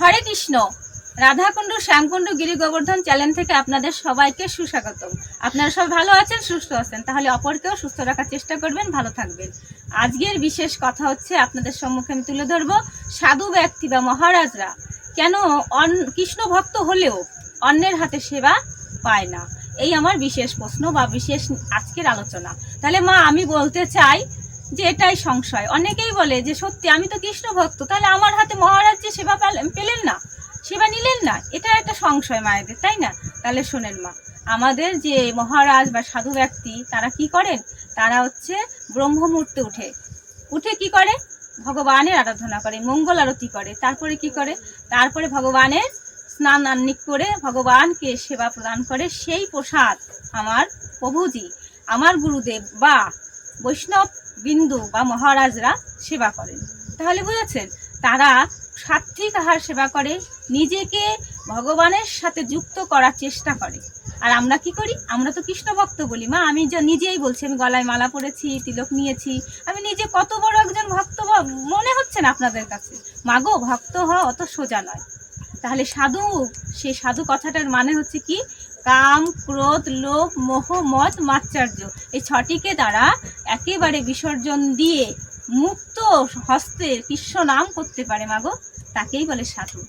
হরে Krishna. Radhakund, Shyamkund Giri Govardhan channel থেকে আপনাদের সবাইকে সুস্বাগতম। আপনারা সবাই ভালো আছেন, সুস্থ আছেন? তাহলে অপরকেও সুস্থ রাখার চেষ্টা করবেন, ভালো থাকবেন। আজকের বিশেষ কথা হচ্ছে আপনাদের সম্মুখে আমি তুলে ধরবো সাধু ব্যক্তি বা মহারাজরা। কেন অন কৃষ্ণ ভক্ত হলেও অন্যের হাতে সেবা পায় না? এই আমার বিশেষ প্রশ্ন বা বিশেষ আজকের আলোচনা। তাহলে মা, আমি বলতে চাই যে এটাই সংশয়। অনেকেই বলে যে, সত্যি, আমি তো কৃষ্ণ ভক্ত, তাহলে আমার হাতে মহারাজ যে সেবা পেলেন- না। সেবা নিলেন না। এটা একটা সংশয় মায়েদের, তাই না? তাহলে শোনেন মা, আমাদের যে মহারাজ বা সাধু ব্যক্তি, তারা কি করেন? তারা হচ্ছে ব্রহ্ম মুহূর্তে উঠে। উঠে কি করে? ভগবানের আরাধনা করে, মঙ্গল আরতি করে। তারপরে কি করে? তারপরে ভগবানের স্নান আন্নিক করে ভগবানকে সেবা প্রদান করে। সেই প্রসাদ আমার প্রভুজি, আমার গুরুদেব বা বৈষ্ণব বিন্দু বা মহারাজরা সেবা করেন। তাহলে বুঝেছেন, তারা সাত্বিক আহার সেবা করে, নিজেকে ভগবানের সাথে যুক্ত করার চেষ্টা করে। আর আমরা কি করি? আমরা তো কৃষ্ণ ভক্ত বলি, মা, আমি যা নিজেই বলছি, আমি গলায় মালা পরেছি, তিলক নিয়েছি, আমি নিজে কত বড় একজন ভক্ত মনে হচ্ছে না আপনাদের কাছে। মাগো ভক্ত হওয়া অত সোজা নয়। তাহলে সাধু সেই সাধু কথাটার মানে হচ্ছে কি? কাম, ক্রোধ, লোভ, মোহ মত মাচ্চার্য এই ছটিকে দ্বারা একেবারে বিসর্জন দিয়ে মুক্ত হস্তে কৃষ্ণ নাম করতে পারে মাগো তাকেই বলে সাধু।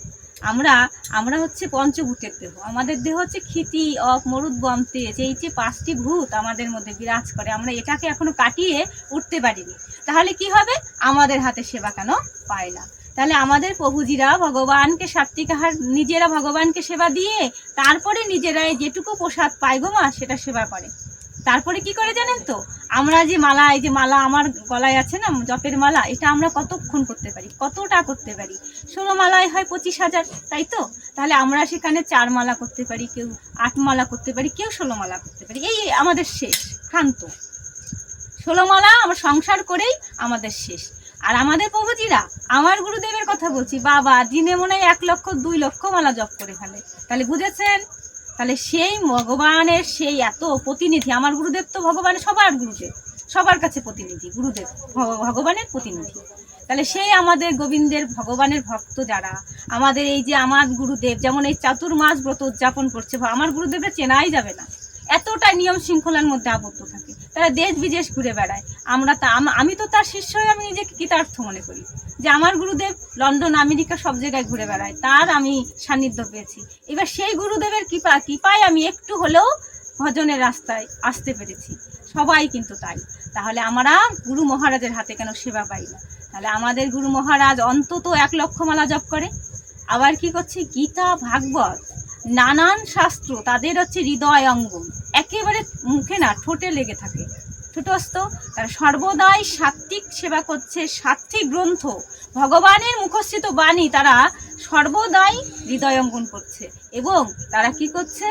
আমরা আমরা হচ্ছে পঞ্চভূতের দেহ। আমাদের দেহ হচ্ছে ক্ষিতি, অপ, মরুদ গম এই যে পাঁচটি ভূত আমাদের মধ্যে বিরাজ করে, আমরা এটাকে এখনও কাটিয়ে উঠতে পারিনি। তাহলে কি হবে? আমাদের হাতে সেবা কেন পায় না। তাহলে আমাদের প্রভুজিরা ভগবানকে সাত্বিক আহার নিজেরা ভগবানকে সেবা দিয়ে তারপরে নিজেরাই যেটুকু প্রসাদ পায় গো মা, সেটা সেবা করে। তারপরে কি করে জানেন তো? আমরা যে মালা, এই যে মালা আমার গলায় আছে না, জপের মালা, এটা আমরা কতক্ষণ করতে পারি? কতটা করতে পারি? ষোলো মালায় হয় পঁচিশ হাজার, তাই তো? তাহলে আমরা সেখানে চার মালা করতে পারি, কেউ আট মালা করতে পারি, কেউ ষোলো মালা করতে পারি। এই আমাদের শেষ ক্ষান্ত ষোলো মালা আমরা সংসার করেই আমাদের শেষ। আর আমাদের প্রভুজিরা, আমার গুরুদেবের কথা বলছি, বাবা, দিনে মনে হয় এক লক্ষ, দুই লক্ষ মালা জপ করে ফেলে। তাহলে বুঝেছেন? তাহলে সেই ভগবানের সেই এত প্রতিনিধি, আমার গুরুদেব তো ভগবানের সবার গুরুদেব, সবার কাছে প্রতিনিধি, গুরুদেব, ভগ- ভগবানের প্রতিনিধি। তাহলে সেই আমাদের গোবিন্দের, ভগবানের ভক্ত যারা, আমাদের এই যে আমার গুরুদেব, যেমন এই চাতুর্মাস ব্রত উদযাপন করছে, আমার গুরুদেবের চেনাই যাবে না। এতটা নিয়ম শৃঙ্খলার মধ্যে আবদ্ধ থাকে। তারা দেশ বিদেশ ঘুরে বেড়ায়। আমরা তা আম- তো তার শিষ্য হয়ে আমি নিজেকে কৃতার্থ মনে করি। যে আমার গুরুদেব লন্ডন, আমেরিকা সব জায়গায় ঘুরে বেড়ায়। তার আমি সান্নিধ্য পেয়েছি। এবার সেই গুরুদেবের কৃপা কৃপায় আমি একটু হলেও ভজনের রাস্তায় আসতে পেরেছি। সবাই কিন্তু তাই। তাহলে আমরা গুরু মহারাজের হাতে কেন সেবা পাই না? তাহলে আমাদের গুরু মহারাজ অন্তত এক লক্ষ মালা জপ করে। আবার কি করছে? গীতা, ভাগবত। নানান শাস্ত্র, তাদের হচ্ছে হৃদয় অঙ্গম। একেবারে মুখে না, ঠোঁটে লেগে থাকে। ঠোঁটস্থ, তারা সর্বদাই সাত্বিক সেবা করছে সাত্বিক গ্রন্থ। ভগবানের মুখস্থিত বাণী তারা সর্বদাই হৃদয় অঙ্কন করছে। এবং তারা কি করছে?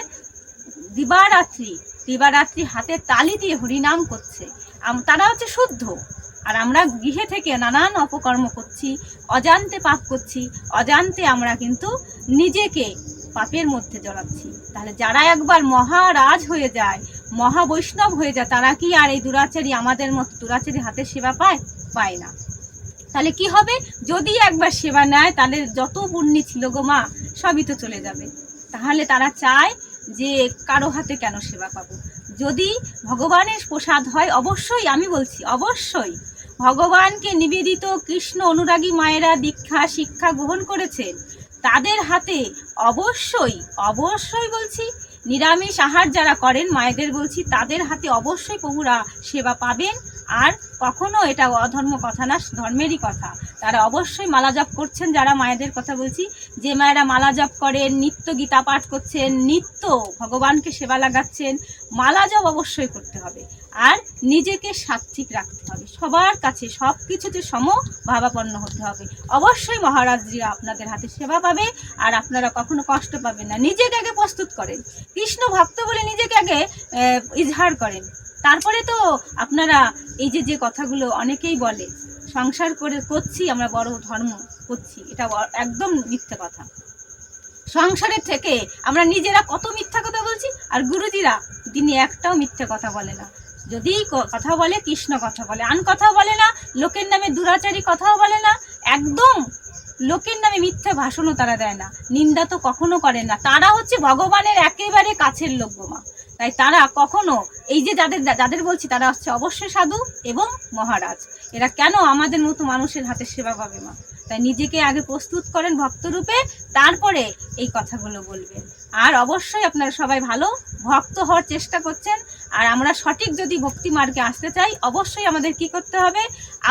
দিবারাত্রি দিবারাত্রি হাতে তালি দিয়ে হরিনাম করছে। তারা হচ্ছে শুদ্ধ। আর আমরা গৃহে থেকে নানান অপকর্ম করছি, অজান্তে পাপ করছি, অজান্তে আমরা কিন্তু নিজেকে পাপের মধ্যে জড়াচ্ছি। তাহলে যারা একবার মহারাজ হয়ে যায়, মহাবৈষ্ণব হয়ে যায়, তারা কি আর এই দুরাচারী আমাদের মতো দুরাচারী হাতে সেবা পায়? পায় না। তাহলে কি হবে? যদি একবার সেবা নেয় তাদের যত পুণ্যি ছিল গো মা, সবই তো চলে যাবে। তাহলে তারা চায় যে কারও হাতে কেন সেবা পাবো। যদি ভগবানের প্রসাদ হয়, অবশ্যই, আমি বলছি, অবশ্যই। ভগবানকে নিবেদিত কৃষ্ণ অনুরাগী মায়েরা দীক্ষা, শিক্ষা গ্রহণ করেছেন। তাদের হাতে অবশ্যই অবশ্যই বলছি, নিরামিষ আহার যারা করেন, মায়েদের বলছি, তাদের হাতে অবশ্যই প্রভুরা সেবা পাবেন। আর কখনো এটা অধর্ম কথা না, ধর্মেরই কথা। তারা অবশ্যই মালা জপ করছেন যারা মায়েদের কথা বলছি। যে মায়েরা মালা জপ করেন, নিত্য গীতা পাঠ করছেন, নিত্য ভগবানকে সেবা লাগাচ্ছেন, মালা জপ অবশ্যই করতে হবে। আর নিজেকে সাত্বিক রাখতে হবে। সবার কাছে সব কিছুতে সম ভাবাপন্ন হতে হবে। অবশ্যই মহারাজজিরা আপনাদের হাতে সেবা পাবে আর আপনারা কখনো কষ্ট পাবেন না। নিজেকে আগে প্রস্তুত করেন। কৃষ্ণ ভক্ত বলে নিজেকে আগে ইজহার করেন। তারপরে তো আপনারা এই যে যে কথাগুলো অনেকেই বলে, সংসার করে করছি, আমরা বড় ধর্ম করছি, এটা একদম মিথ্যে কথা। সংসারের থেকে আমরা নিজেরা কত মিথ্যা কথা বলছি, আর গুরুজিরা, তিনি একটাও মিথ্যে কথা বলে না। যদি কথা বলে, কৃষ্ণ কথা বলে, আন কথা বলে না, লোকের নামে দুরাচারী কথাও বলে না, একদম লোকের নামে মিথ্যা ভাষণও তারা দেয় না। নিন্দা তো কখনো করে না। তারা হচ্ছে ভগবানের একেবারে কাছের লোক গো মা তাই তারা কখনো, এই যে যাদের যাদের বলছি তারা হচ্ছে অবশ্যই সাধু এবং মহারাজ। এরা কেন আমাদের মতো মানুষের হাতে সেবা পাবে মা তাই নিজেকে আগে প্রস্তুত করেন ভক্তরূপে, তারপরে এই কথাগুলো বলবেন। আর অবশ্যই আপনারা সবাই ভালো ভক্ত হওয়ার চেষ্টা করছেন। আর আমরা সঠিক যদি ভক্তি মার্গে আসতে চাই, অবশ্যই আমাদের কি করতে হবে?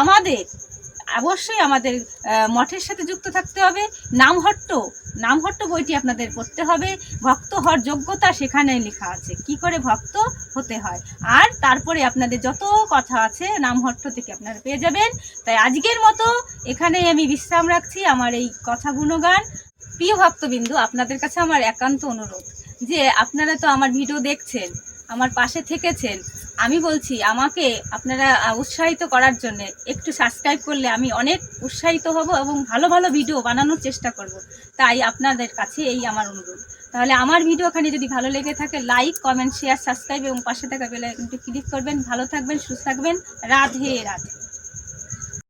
আমাদের অবশ্যই আমাদের মঠের সাথে যুক্ত থাকতে হবে। নামহট্ট নামহট্ট বইটি আপনাদের পড়তে হবে। ভক্ত হওয়ার যোগ্যতা সেখানে লেখা আছে। কি করে ভক্ত হতে হয়? আর তারপরে আপনাদের যত কথা আছে, নামহট্ট থেকে আপনারা পেয়ে যাবেন। তাই আজকের মতো এখানেই আমি বিশ্রাম রাখছি। আমার এই কথা গুণগান। প্রিয় ভক্তবিন্দু, আপনাদের কাছে আমার একান্ত অনুরোধ যে আপনারা তো আমার ভিডিও দেখছেন আমার পাশে থেকেছেন। আমি বলছি, আমাকে আপনারা উৎসাহিত করার জন্য একটু সাবস্ক্রাইব করলে আমি অনেক উৎসাহিত হব এবং ভালো ভালো ভিডিও বানানোর চেষ্টা করব। তাই আপনাদের কাছে এই আমার অনুরোধ। তাহলে আমার ভিডিওখানে যদি ভালো লেগে থাকে লাইক কমেন্ট শেয়ার সাবস্ক্রাইব এবং পাশে থাকা বেলে একটু ক্লিক করবেন। ভালো থাকবেন, সুস্থ থাকবেন। রাধে রাধে।